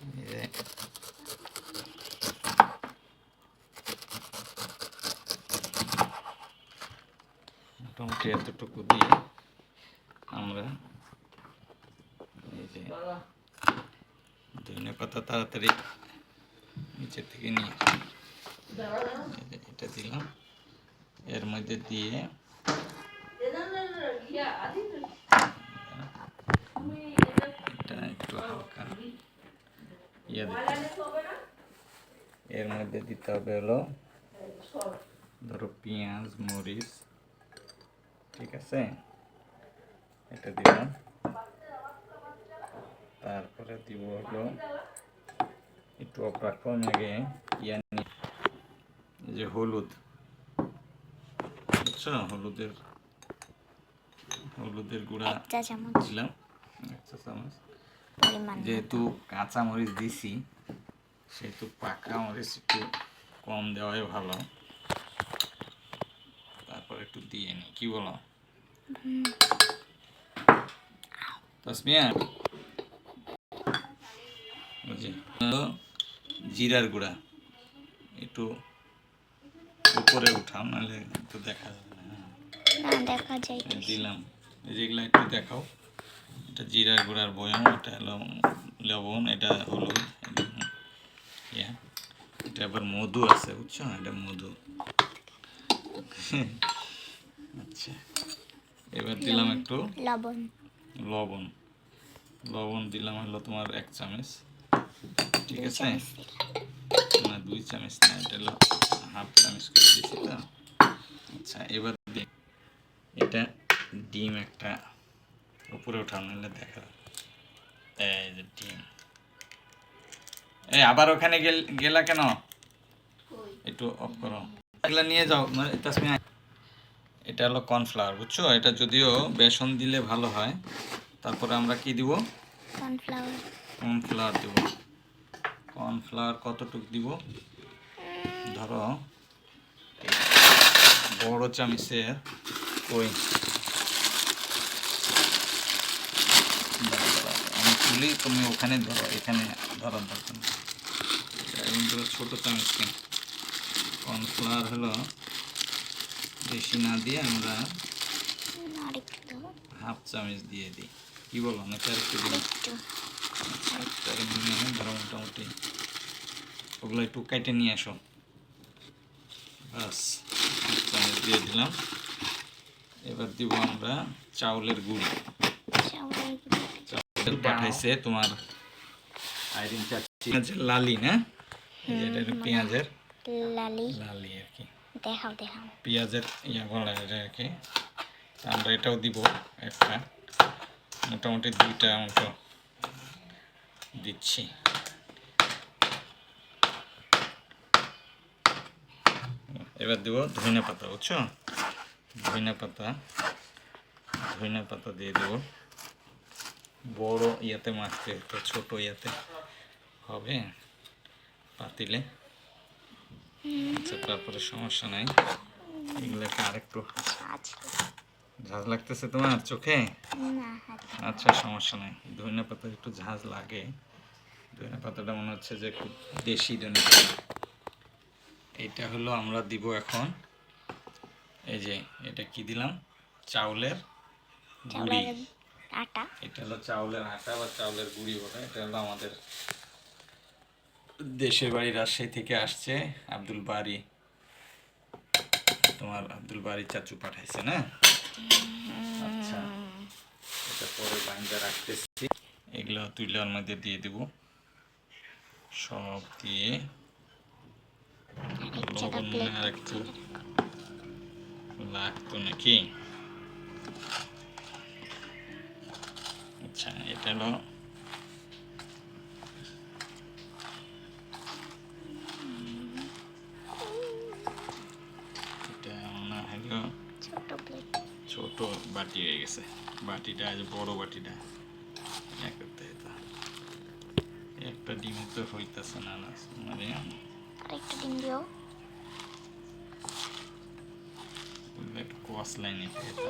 এই যে মোটামুটি এতটুকু দিয়ে আমরা এই যে ধনে পাতা তাড়াতাড়ি নিচে থেকে নিয়ে এই যে এটা দিলাম এর মধ্যে দিয়ে এটা একটু হালকা ইয়ে এর মধ্যে দিতে হবে হলো ধরো পেঁয়াজ মরিচ ঠিক আছে? এটা দিলাম। তারপরে দিব হলো একটু অপরাক্রম আগে ইয়া যে হলুদ। বুঝছ? হলুদের হলুদের গুঁড়া দিলাম। এক চা চামচ। যেহেতু কাঁচা মরিচ দিছি সেহেতু পাকা মরিচ একটু কম দেওয়াই ভালো। তারপর একটু দিয়ে নি কি বলো? তাসমিয়া? জিরার গুঁড়া। একটু উপরে উঠাও নাহলে একটু দেখা যাবে না। দেখা যায়। দিলাম। যেগুলো একটু দেখাও। এটা জিরার গুঁড়ার বয়াম এটা হলো লবণ এটা হলুদ ইয়া এটা আবার মধু আছে বুঝছ? এটা মধু। আচ্ছা এবার দিলাম একটু লবণ। লবণ। লবণ দিলাম হলো তোমার এক চামচ ঠিক আছে। না দুই চামচ না এটা হলো হাফ চামচ করে দিয়েছি তো। আচ্ছা এবার এটা ডিম একটা উপরে উঠানো নিলে দেখা এই যে ডিম এই আবার ওখানে গেলা কেন? একটু অফ করো। এগুলা নিয়ে যাও মানে তাসমিয়া এটা হলো কর্নফ্লাওয়ার বুঝছ? এটা যদিও বেসন দিলে ভালো হয় তারপরে আমরা কি দিব? কর্নফ্লাওয়ার কর্নফ্লাওয়ার দিব। কর্নফ্লাওয়ার কতটুক দিব? ধরো বড় চামচের ওই দাঁড়াও, দাঁড়াও, আমি তুলি তুমি ওখানে ধরো এখানে ধরার দরকার নেই। এখন ধরো ছোটো চামচ কেন কর্নফ্লাওয়ার হলো বেশি না দিয়ে আমরা হাফ চামচ দিয়ে দিই। কি বলো? নাকি আর একটু দিই? একটু। তাকে ধরো মোটামুটি। ওগুলো একটু কেটে নিয়ে আসো। বাস হাফ চামচ দিয়ে দিলাম। এবার দিব আমরা চাউলের গুঁড়ি। চাউলের গুঁড়ো। চাউল পাঠাইছে তোমার আইরিন পেঁয়াজের লালি না? এটা পেঁয়াজের লালি। লালি আর কি। দেখাও দেখাও। পেঁয়াজের ইয়া বলা এটা আর কি। আমরা এটাও দিব একটা। মোটামুটি দুইটা মতো দিচ্ছি। এবার দিব ধনিয়া পাতা বুঝছ? ধনিয়া পাতা। ধনিয়া পাতা দিয়ে দেব। বড় ইয়াতে মাখতে হতো ছোট ইয়াতে হবে। পাতিলে। আচ্ছা তারপরে সমস্যা নাই। এগুলোকে আরেকটু ঝাঁজ ঝাঁজ লাগতেছে তোমার চোখে? আচ্ছা সমস্যা নাই। ধনিয়া পাতা একটু ঝাঁজ লাগে। ধনিয়া পাতাটা মনে হচ্ছে যে খুব দেশি ধনিয়া পাতা। এটা হলো আমরা দিব এখন এই যে এটা কি দিলাম? চাউলের গুঁড়ি। চাউলের আটা। এটা হলো চাউলের আটা বা চাউলের গুঁড়ি বলে এটা হলো আমাদের দেশের বাড়ি রাজশাহী থেকে আসছে আব্দুল বাড়ি তোমার আব্দুল বাড়ি চাচু পাঠাইছে না? আচ্ছা এটা পরে বাইন্দা রাখতেছি। এগুলো তুলে ওর মধ্যে দিয়ে দেব। সব দিয়ে লবণ মনে হয় আর একটু লাগতো নাকি? আচ্ছা এটা হলো এটা মনে হলো ছোট বাটি হয়ে গেছে। বাটিটা আজ বড় বাটিটা করতে হতো একটা ডিমে তো হইতেছে না না মানে আরেকটু ডিম দিও। একটু কসলাই নিতে হতো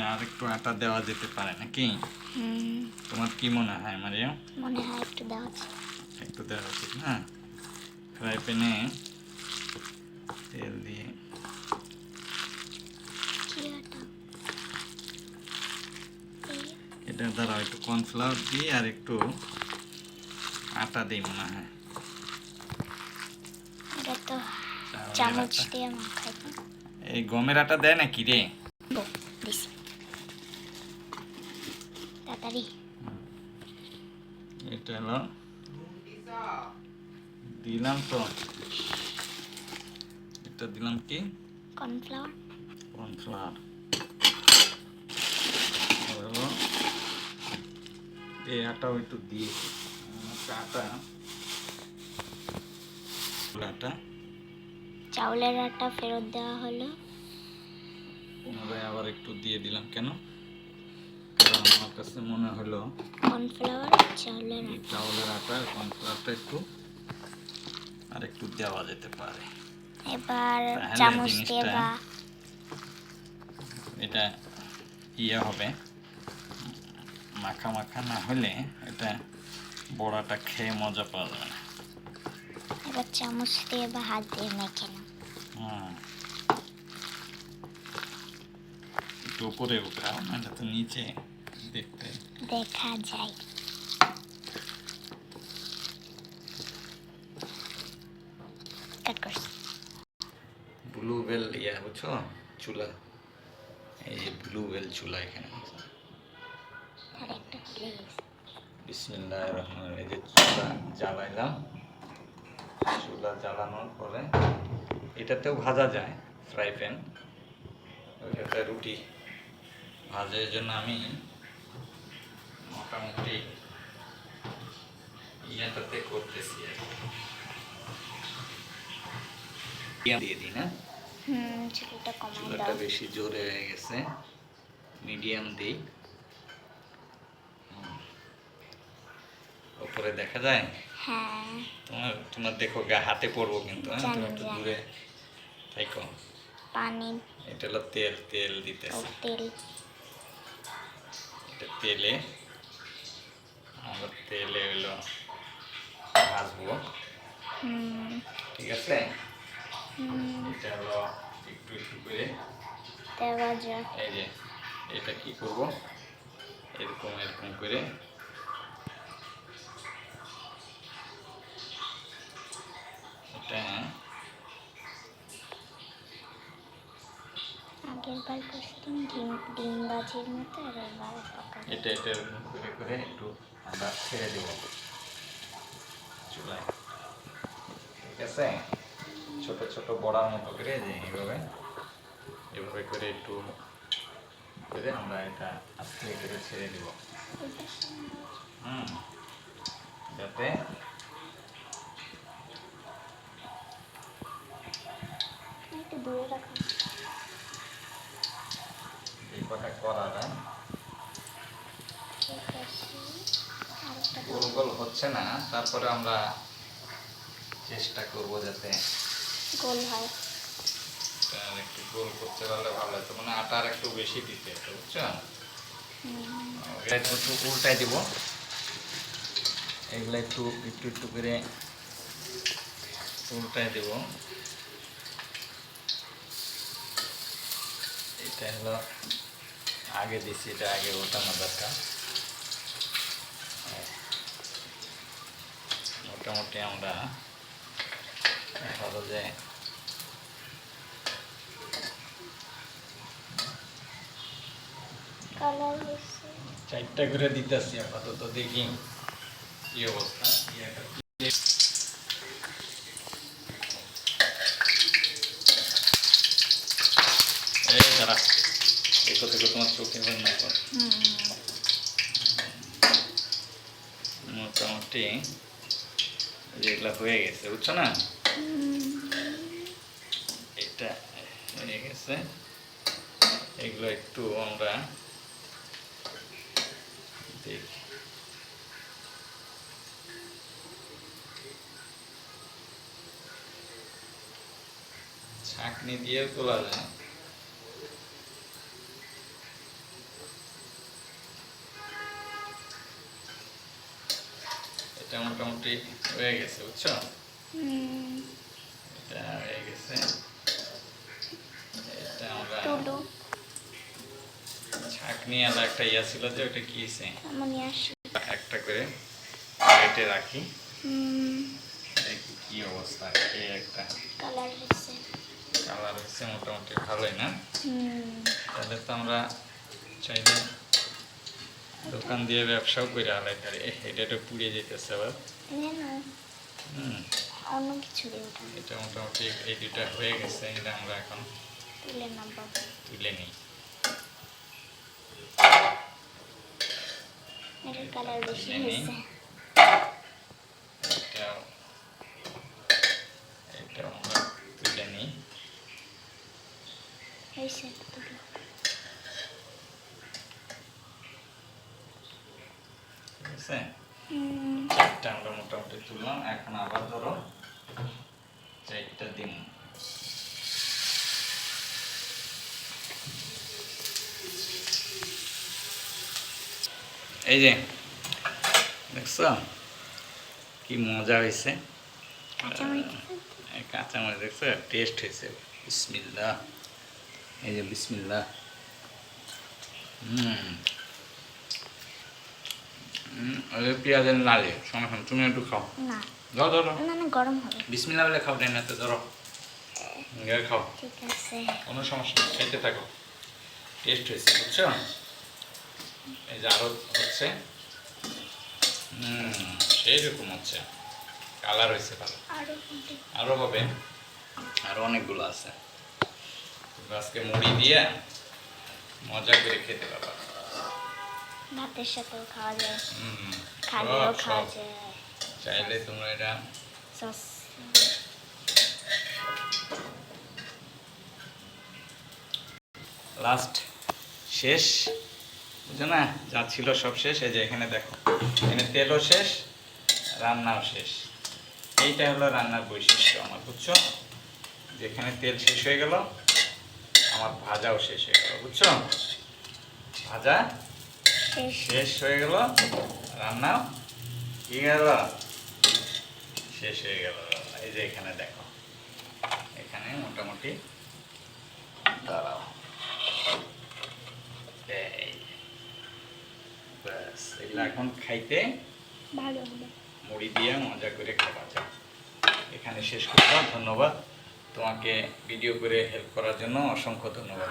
যে আর একটু আটা দেওয়া যেতে পারে নাকি? তোমার কি মনে হয় মারিয়াম মনে হয় একটু দেওয়া উচিত। একটু দেওয়া উচিত না ফ্রাই প্যানে তেল দিয়ে এটা দ্বারা একটু কর্নফ্লাওয়ার দিয়ে আর একটু আটা দিই মনে হয়। এই গমের আটা দেয় নাকি রে বো দিছি তাড়াতাড়ি। এটা হলো দিলাম তো। এটা দিলাম কি? কর্নফ্লাওয়ার। কর্নফ্লাওয়ার। হলো এই আটাও একটু দিয়েছি একটা আটা। আটা। চাউলের আটা ফেরত দেওয়া হলো। পুনরায় আবার একটু দিয়ে দিলাম কেন? আমার কাছে মনে হলো কর্নফ্লাওয়ার চাউলের আটা। চাউলের আটা কর্নফ্লাওয়ারটা একটু আর একটু দেওয়া যেতে পারে। এবার চামচ দিয়ে বা এটা ইয়ে হবে। মাখা মাখা না হলে এটা বড়াটা খেয়ে মজা পাওয়া যাবে না। এবার চামচ দিয়ে বা হাত দিয়ে মেখে হুম। একটু উপরে উঠাও না তো নিচে দেখা যায়। ব্লু বেল ইয়া বুঝছ? চুলা। এই যে ব্লু বেল চুলা এখানে। বিসমিল্লাহ রহমান এই যে চুলা জ্বালাইলাম। চুলা জ্বালানোর পরে এটাতেও ভাজা যায় ফ্রাই প্যান ওইটাতে রুটি। ভাজার জন্য আমি মোটামুটি ইয়াটাতে করতেছি আর ইয়া দিয়ে দিই না? হুম চুলটা কমাই চুলাটা বেশি জোরে হয়ে গেছে। মিডিয়াম দিই। উপরে দেখা যায়? হ্যাঁ। তোমার তোমার দেখো গা হাতে পড়ব কিন্তু হ্যাঁ? তুমি একটু দূরে থাইকো। পানি। এটা হলো তেল তেল দিতেছে। তেল। এটা তেলে আমরা তেলে হলো ভাজবো ঠিক আছে? এটা হলো একটু একটু করে। এই যে এটা কি করব? এরকম এরকম করে। আগের বার করছিলাম ডিম ডিম বাজির মতো আর পাকা এটা এটা এরকম করে করে একটু আমরা ছেড়ে দেব। চুলায়। ঠিক আছে? ছোট ছোট বড়ার মতো করে যে এইভাবে এভাবে করে একটু করে আমরা এটা আস্তে করে ছেড়ে দেব। হুম। যাতে একটু দূরে রাখো। কটা করা যায় গোল গোল হচ্ছে না তারপরে আমরা চেষ্টা করব যাতে গোল হয়। এটা একটু গোল করতে পারলে ভালো হতো মানে আটা আর একটু বেশি দিতে হতো বুঝছ? একটু একটু উল্টাই দিব। এগুলা একটু একটু একটু করে উল্টাই দেব। এটা হলো আগে দিছি এটা আগে ওঠানো দরকার। মোটামুটি আমরা ধরো যে চারটা করে দিতেছি আপাতত দেখি কি অবস্থা ইয়াটা কি- এই দাঁড়া দেখো দেখো তোমার চোখে বের না কর। হুম মোটামুটি যেগুলো হয়ে গেছে, বুঝছ না? এটা হয়ে গেছে। এগুলো একটু আমরা দেখি। ছাঁকনি দিয়েও তোলা যায়। এটা মোটামুটি হয়ে গেছে বুঝছ? এটা হয়ে গেছে। এটা আমরা ছাকনি আলা একটা ইয়া ছিল যে ওটা কি হয়েছে একটা করে কেটে রাখি। দেখি কি অবস্থা এই একটা। কালার হয়েছে কালার হচ্ছে মোটামুটি ভালোই না? হুম। তাহলে তো আমরা চাইলে দোকান দিয়ে ব্যবসাও করে আলাই এ, এটা একটু পুড়িয়ে যেতেছে আবার। এটা মোটামুটি এই দুটা হয়ে গেছে এটা আমরা এখন। তুলে নিই। এটাও। আমরা তুলে নিই হয়েছে তুলো ঠিক আছে? চারটা আমরা মোটামুটি তুললাম এখন আবার ধরো চারটা দিন। এই যে দেখছ? কি মজা হয়েছে? কাঁচামরিচ দেখছ? টেস্ট হয়েছে। বিসমিল্লা এই যে বিসমিল্লা হুম। ওই পেঁয়াজের নালে সঙ্গে সঙ্গে তুমি একটু খাও। না। ধরো ধরো। না না গরম হবে। বিসমিল্লা বলে খাও দেন না ধরো। গিয়ে খাও। ঠিক আছে। কোনো সমস্যা নেই খেতে থাকো। টেস্ট হয়েছে বুঝছ? এই যে আরও হচ্ছে। হুম সেই রকম হচ্ছে। কালার হয়েছে ভালো। আরও? আরও হবে। আরও অনেকগুলো আছে। আজকে মুড়ি দিয়ে মজা করে খেতে পারবা। ভাতের সাথেও খাওয়া যায়। খালিও খাওয়া যায়। চাইলে তোমরা এটা সস। লাস্ট শেষ। বুঝো না? যা ছিল সব শেষ। এই যে এখানে দেখো এখানে তেলও শেষ রান্নাও শেষ। এইটা হলো রান্নার বৈশিষ্ট্য আমার বুঝছ? যেখানে তেল শেষ হয়ে গেল আমার ভাজাও শেষ হয়ে গেল বুঝছ? ভাজা শেষ। হয়ে গেল? রান্নাও? কি গেল? শেষ হয়ে গেল। এই যে এখানে দেখো। এখানে মোটামুটি দাঁড়াও। ব্যাস এগুলো এখন খাইতে ভালো হবে। মুড়ি দিয়ে মজা করে খাওয়া যায়। এখানে শেষ করলাম। ধন্যবাদ। তোমাকে ভিডিও করে হেল্প করার জন্য অসংখ্য ধন্যবাদ।